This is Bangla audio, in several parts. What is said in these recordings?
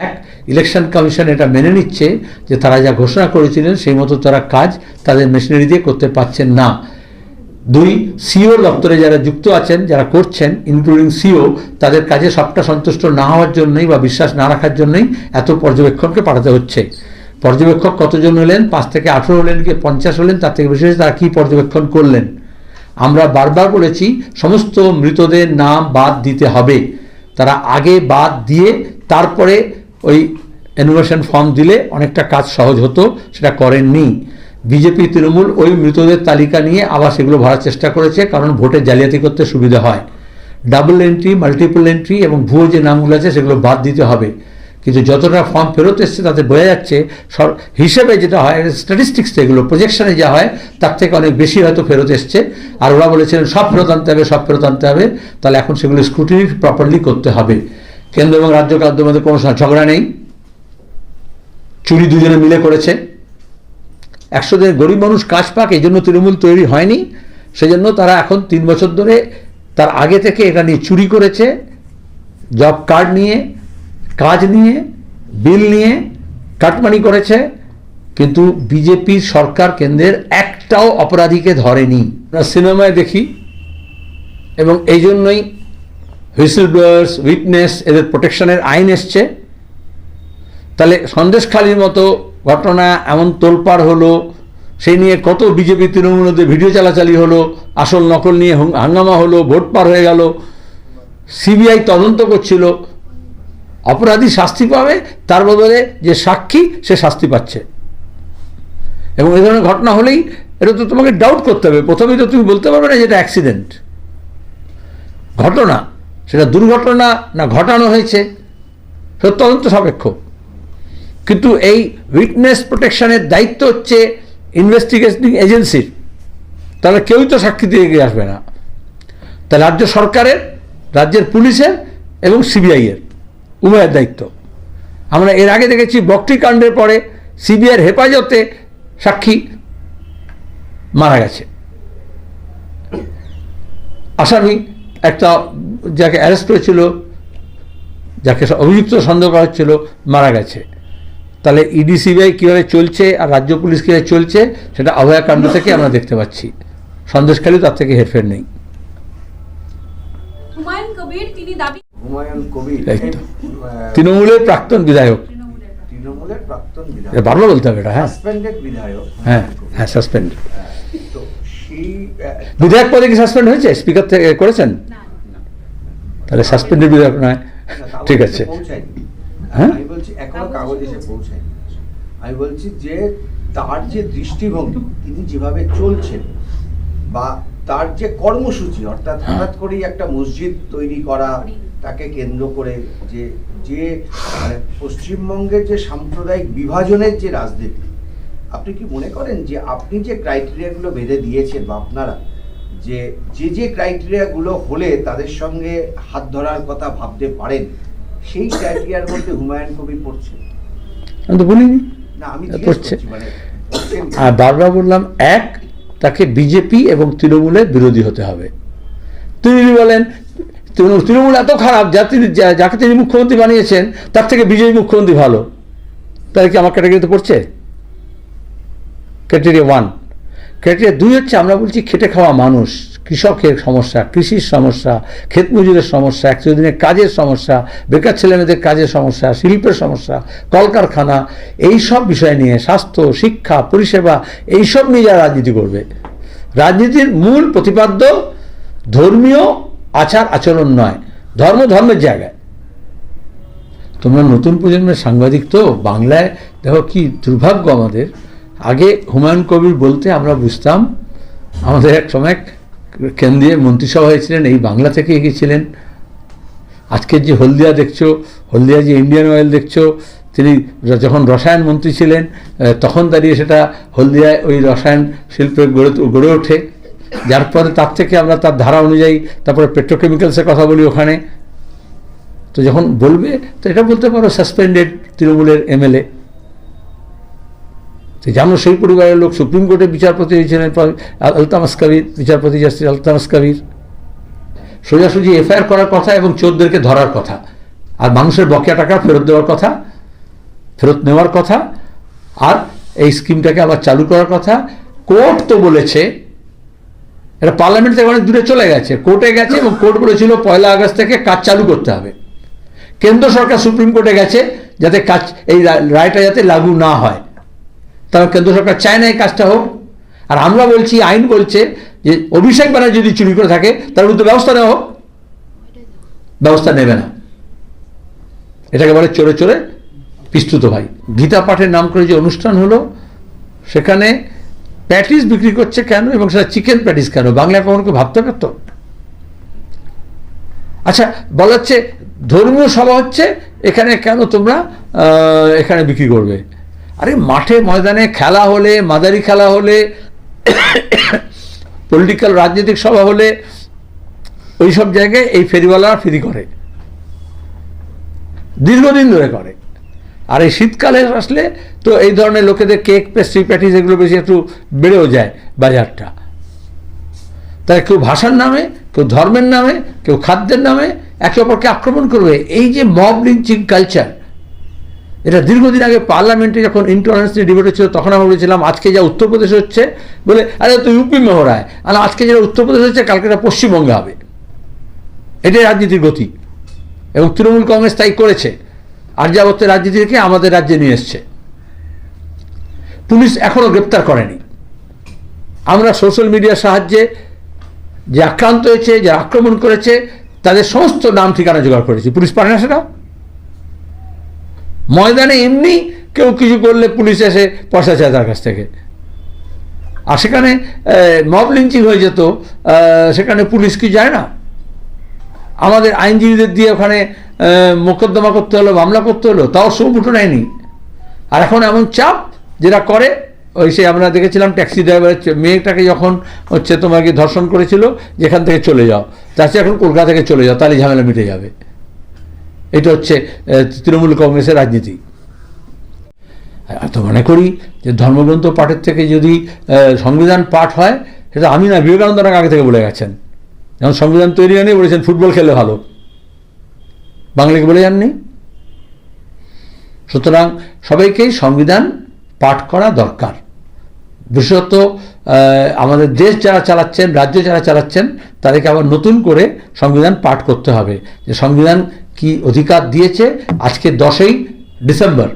এক ইলেকশন কমিশন এটা মেনে নিচ্ছে যে তারা যা ঘোষণা করেছিলেন সেই মতো তারা কাজ তাদের মেশিনারি দিয়ে করতে পারছেন না। দুই সিও দপ্তরে যারা যুক্ত আছেন, যারা করছেন ইনক্লুডিং সিও তাদের কাজে সবটা সন্তুষ্ট না হওয়ার জন্যই বা বিশ্বাস না রাখার জন্যই এত পর্যবেক্ষণকে পাঠাতে হচ্ছে। পর্যবেক্ষক কতজন হলেন? পাঁচ থেকে আঠেরো হলেন কি পঞ্চাশ হলেন? তার থেকে বেশি তারা কী পর্যবেক্ষণ করলেন? আমরা বারবার বলেছি, সমস্ত মৃতদের নাম বাদ দিতে হবে। তারা আগে বাদ দিয়ে তারপরে ওই অ্যানুমেশন ফর্ম দিলে অনেকটা কাজ সহজ হতো, সেটা করেননি। বিজেপি, তৃণমূল ওই মৃতদের তালিকা নিয়ে আবার সেগুলো ভরার চেষ্টা করেছে, কারণ ভোটে জালিয়াতি করতে সুবিধা হয়। ডাবল এন্ট্রি মাল্টিপল এন্ট্রি এবং ভুয়ো যে নামগুলো আছে, সেগুলো বাদ দিতে হবে। কিন্তু যতটা ফর্ম ফেরত এসছে, তাতে বোঝা যাচ্ছে হিসেবে যেটা হয় স্ট্যাটিস্টিক্স এগুলো প্রজেকশনে যা হয়, তার থেকে অনেক বেশি হয়তো ফেরত এসছে। আর ওরা বলেছিলেন, সব ফেরত আনতে হবে, সব ফেরত আনতে হবে। তাহলে এখন সেগুলো স্ক্রুটিনি প্রপারলি করতে হবে। কেন্দ্র এবং রাজ্য কার্যের মধ্যে কোনো ঝগড়া নেই। চুরি দুজনে মিলে করেছে। একশো দিনের গরিব মানুষ কাজ পাক, এই জন্য তৃণমূল তৈরি হয়নি। সেজন্য তারা এখন তিন বছর ধরে তার আগে থেকে এটা নিয়ে চুরি করেছে। জব কার্ড নিয়ে, কাজ নিয়ে, বিল নিয়ে কাটমানি করেছে। কিন্তু বিজেপির সরকার কেন্দ্রের একটাও অপরাধীকে ধরেনি। সিনেমায় দেখি এবং এই জন্যই হুইসেল ব্লোয়ার্স উইটনেস এদের প্রোটেকশনের আইন এসছে। তাহলে সন্দেশখালির মতো ঘটনা এমন তোলপাড় হলো, সেই নিয়ে কত বিজেপি তৃণমূলদের ভিডিও চালাচালি হলো, আসল নকল নিয়ে হাঙ্গামা হলো, ভোট পার হয়ে গেল, সিবিআই তদন্ত করছিল, অপরাধী শাস্তি পাবে, তার বদলে যে সাক্ষী, সে শাস্তি পাচ্ছে। এবং এই ধরনের ঘটনা হলেই এটা তো তোমাকে ডাউট করতে হবে। প্রথমেই তো তুমি বলতে পারবে না যে এটা অ্যাক্সিডেন্ট ঘটনা সেটা দুর্ঘটনা না ঘটানো হয়েছে, সেটা তদন্ত সাপেক্ষ। কিন্তু এই উইটনেস প্রোটেকশনের দায়িত্ব হচ্ছে ইনভেস্টিগেশনিং এজেন্সির। তাহলে কেউই তো সাক্ষী দিয়ে এগিয়ে আসবে না। তা রাজ্য সরকারের, রাজ্যের পুলিশের এবং সিবিআইয়ের উভয়ের দায়িত্ব। আমরা এর আগে দেখেছি বক্টি কাণ্ডের পরে সিবিআইয়ের হেফাজতে সাক্ষী মারা গেছে। আসামি একটা যাকে অ্যারেস্ট হয়েছিল যাকে অভিযুক্ত সন্দেহ করা হচ্ছিল মারা গেছে। তাহলে ইডি সিবিআই কীভাবে চলছে আর রাজ্য পুলিশ কীভাবে চলছে সেটা অভয়াকাণ্ড থেকে আমরা দেখতে পাচ্ছি। সন্দেশখালী তার থেকে হেরফের নেই। হুমায়ুন কবির তিনি দাবি হুমায়ুন কবির এই তো। আহ, তৃণমূলের প্রাক্তন বিধায়ক। বারবার বলতে হবে এটা হ্যাঁ। হ্যাঁ হ্যাঁ সাসপেন্ড হ্যাঁ, আহ, বিধায়ক পদে কি সাসপেন্ড হয়েছে? স্পিকার থেকে করেছেন? তাহলে সাসপেন্ডেড বিধায়ক নয়। ঠিক আছে। পৌঁছায়নি। হ্যাঁ? আমি বলছি এখনও কাগজ এসে পৌঁছায়নি। আমি বলছি যে তার যে দৃষ্টিভঙ্গি তিনি যেভাবে চলছেন বা তার যে কর্মসূচি অর্থাৎ হঠাৎ করেই একটা মসজিদ তৈরি করা। তাকে কেন্দ্র করে যে যে মানে পশ্চিমবঙ্গের যে সাম্প্রদায়িক বিভাজনের যে রাজনীতি আপনি কি মনে করেন যে আপনি যে ক্রাইটেরিয়াগুলো বেঁধে দিয়েছেন বা আপনারা যে যে যে ক্রাইটেরিয়াগুলো হলে তাদের সঙ্গে হাত ধরার কথা ভাবতে পারেন সেই ক্রাইটেরিয়ার মধ্যে হুমায়ুন কবির পড়ছে? আমি তো বলিনি। না আমি পড়ছে। মানে? আর বারবার বললাম এক তাকে বিজেপি এবং তৃণমূলের বিরোধী হতে হবে। তিনি বলেন তৃণমূল তৃণমূল এত খারাপ যা তিনি যাকে তিনি মুখ্যমন্ত্রী বানিয়েছেন তার থেকে বিজেপি মুখ্যমন্ত্রী ভালো। তাহলে কি আমার ক্যাটাগরিতে পড়ছে? Criteria one. ক্রাইটেরিয়া দুই হচ্ছে আমরা বলছি খেটে খাওয়া মানুষ, কৃষকের সমস্যা, কৃষির সমস্যা, ক্ষেত মজুরের সমস্যা একশো দিনের কাজের সমস্যা, বেকার ছেলেমেয়েদের কাজের সমস্যা, শিল্পের সমস্যা, কলকারখানা এই সব বিষয় নিয়ে স্বাস্থ্য, শিক্ষা, পরিষেবা, এইসব নিয়ে যারা রাজনীতি করবে, রাজনীতির মূল প্রতিপাদ্য ধর্মীয় আচার আচরণ নয়, ধর্ম ধর্মের জায়গায়। তোমরা নতুন প্রজন্মের সাংবাদিক তো, বাংলায় দেখো কি দুর্ভাগ্য আমাদের। আগে হুমায়ুন কবির বলতে আমরা বুঝতাম, আমাদের এক সময় কেন্দ্রীয় মন্ত্রিসভা হয়েছিলেন, এই বাংলা থেকে এগিয়েছিলেন। আজকের যে হলদিয়া দেখছ, হলদিয়া যে ইন্ডিয়ান অয়েল দেখছ, তিনি যখন রসায়ন মন্ত্রী ছিলেন তখন দাঁড়িয়ে সেটা হলদিয়ায় ওই রসায়ন শিল্পে গড়ে গড়ে ওঠে। যার পরে তার থেকে আমরা তার ধারা অনুযায়ী তারপরে পেট্রোকেমিক্যালসের কথা বলি ওখানে। তো যখন বলবে, তো এটা বলতে পারো সাসপেন্ডেড তৃণমূলের এমএলএ তো জানো সেই পরিবারের লোক সুপ্রিম কোর্টের বিচারপতি হয়েছিলেন আলতামাস কবির বিচারপতি জাস্টিস আলতামাস কবির সোজাসুজি এফআইআর করার কথা এবং চোরদেরকে ধরার কথা। আর মানুষের বকেয়া টাকা ফেরত দেওয়ার কথা, ফেরত নেওয়ার কথা, আর এই স্কিমটাকে আবার চালু করার কথা। কোর্ট তো বলেছে, এটা পার্লামেন্ট থেকে অনেক দূরে চলে গেছে। কোর্টে গেছে এবং কোর্ট বলেছিল পয়লা আগস্ট থেকে কাজ চালু করতে হবে। কেন্দ্র সরকার সুপ্রিম কোর্টে গেছে যাতে কাজ, এই রায়টা যাতে লাগু না হয়। কারণ কেন্দ্র সরকার চায় না এই কাজটা হোক। আর আমরা বলছি, আইন বলছে যে অভিষেক ব্যানার্জি যদি চুরি করে থাকে তার বিরুদ্ধে ব্যবস্থা নেওয়া হোক। ব্যবস্থা নেবে না। এটাকে বলে চোরে চোরে পিস্তুত ভাই। গীতা পাঠের নাম করে যে অনুষ্ঠান হলো, সেখানে প্যাটিস বিক্রি করছে কেন এবং সেটা চিকেন প্যাটিস কেন? বাংলা কখনো কেউ ভাবতে পারত? আচ্ছা বলা হচ্ছে ধর্মীয় সভা হচ্ছে, এখানে কেন তোমরা এখানে বিক্রি করবে? আরে মাঠে ময়দানে খেলা হলে, মাদারি খেলা হলে পলিটিক্যাল রাজনৈতিক সভা হলে ওই সব জায়গায় এই ফেরিওয়ালারা ফেরি করে। দীর্ঘদিন ধরে করে। আর এই শীতকালে আসলে তো এই ধরনের লোকেদের কেক, পেস্ট্রি, প্যাটিস এগুলো বেশি একটু বেড়েও যায় বাজারটা। তাই কেউ ভাষার নামে, কেউ ধর্মের নামে, কেউ খাদ্যের নামে একে অপরকে আক্রমণ করবে। এই যে মব লিঞ্চিং কালচার এটা দীর্ঘদিন আগে পার্লামেন্টে যখন ইন্টলারেন্স নিয়ে ডিবেট হচ্ছিল, তখন আমরা বলেছিলাম, আজকে যা উত্তরপ্রদেশ হচ্ছে, বলে, আরে তো ইউপি মে হরায় আর আজকে যেটা উত্তরপ্রদেশ হচ্ছে, কালকে এটা পশ্চিমবঙ্গে হবে। এটাই রাজনীতির গতি। এবং তৃণমূল কংগ্রেস তাই করেছে। আর আর্যাবত্যের রাজনীতি থেকে আমাদের রাজ্যে নিয়ে এসছে। পুলিশ এখনও গ্রেপ্তার করেনি। আমরা সোশ্যাল মিডিয়ার সাহায্যে যে আক্রান্ত হয়েছে যে আক্রমণ করেছে, তাদের সমস্ত নাম ঠিকানা জোগাড় করেছি। পুলিশ পারে না সেটা? ময়দানে এমনি কেউ কিছু করলে পুলিশ এসে পয়সা চায় তার কাছ থেকে। আর সেখানে মব লিঞ্চিং হয়ে যেত সেখানে পুলিশ কি যায় না? আমাদের আইনজীবীদের দিয়ে ওখানে মোকদ্দমা করতে হলো, মামলা করতে হলো, তাও সব উঠো নেয়নি। আর এখন এমন চাপ যেটা করে, ওই সে আমরা দেখেছিলাম ট্যাক্সি ড্রাইভারের মেয়েটাকে যখন হচ্ছে তোমাকে ধর্ষণ করেছিল, যেখান থেকে চলে যাও, তার এখন কলকাতা থেকে চলে যাও, তাহলে ঝামেলা মিটে যাবে। এটা হচ্ছে তৃণমূল কংগ্রেসের রাজনীতি। তো মনে করি যে ধর্মগ্রন্থ পাঠের থেকে যদি সংবিধান পাঠ হয়, সেটা আমি না বিবেকানন্দ আগে থেকে বলে গেছেন। যেমন সংবিধান তৈরি হয়নি, বলেছেন ফুটবল খেলে ভালো। বাংলাকে বলে যাননি। সুতরাং সবাইকেই সংবিধান পাঠ করা দরকার। বিশেষত আমাদের দেশ যারা চালাচ্ছেন, রাজ্য যারা চালাচ্ছেন, তাদেরকে আবার নতুন করে সংবিধান পাঠ করতে হবে। যে সংবিধান কি অধিকার দিয়েছে? আজকে দশই ডিসেম্বর।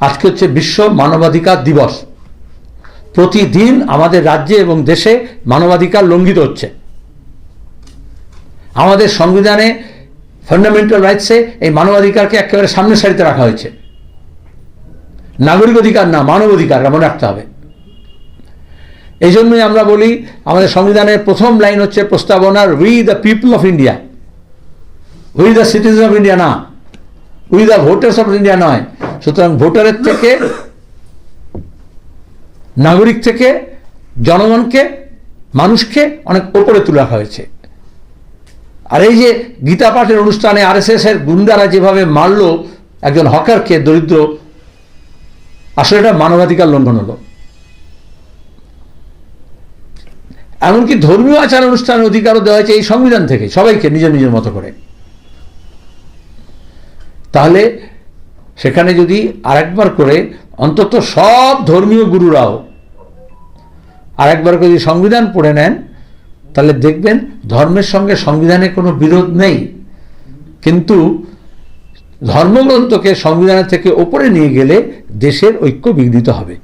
আজকে হচ্ছে বিশ্ব মানবাধিকার দিবস। প্রতিদিন আমাদের রাজ্যে এবং দেশে মানবাধিকার লঙ্ঘিত হচ্ছে। আমাদের সংবিধানে ফান্ডামেন্টাল রাইটসে এই মানবাধিকারকে একেবারে সামনের সারিতে রাখা হয়েছে। নাগরিক অধিকার না, মানব অধিকার মনে রাখতে হবে। এই জন্যই আমরা বলি, আমাদের সংবিধানের প্রথম লাইন হচ্ছে প্রস্তাবনা we the people of India we the citizen of India না we the voters of India নয় সুতরাং ভোটারের থেকে, নাগরিক থেকে, জনগণকে, মানুষকে অনেক ওপরে তুলে হয়েছে। আর এই যে গীতা পাঠের অনুষ্ঠানে আরএসএস এর গুন্ডারা যেভাবে মারলো একজন হকারকে, দরিদ্র, আসলে এটা মানবাধিকার লঙ্ঘন হলো। এমনকি ধর্মীয় আচার অনুষ্ঠানের অধিকারও দেওয়া হয়েছে এই সংবিধান থেকে, সবাইকে নিজের নিজের মতো করে। তাহলে সেখানে যদি আরেকবার করে, অন্তত সব ধর্মীয় গুরুরাও আরেকবার করে যদি সংবিধান পড়ে নেন, তাহলে দেখবেন ধর্মের সঙ্গে সংবিধানে কোনো বিরোধ নেই। কিন্তু ধর্মগ্রন্থকে সংবিধানের থেকে ওপরে নিয়ে গেলে দেশের ঐক্য বিঘ্নিত হবে।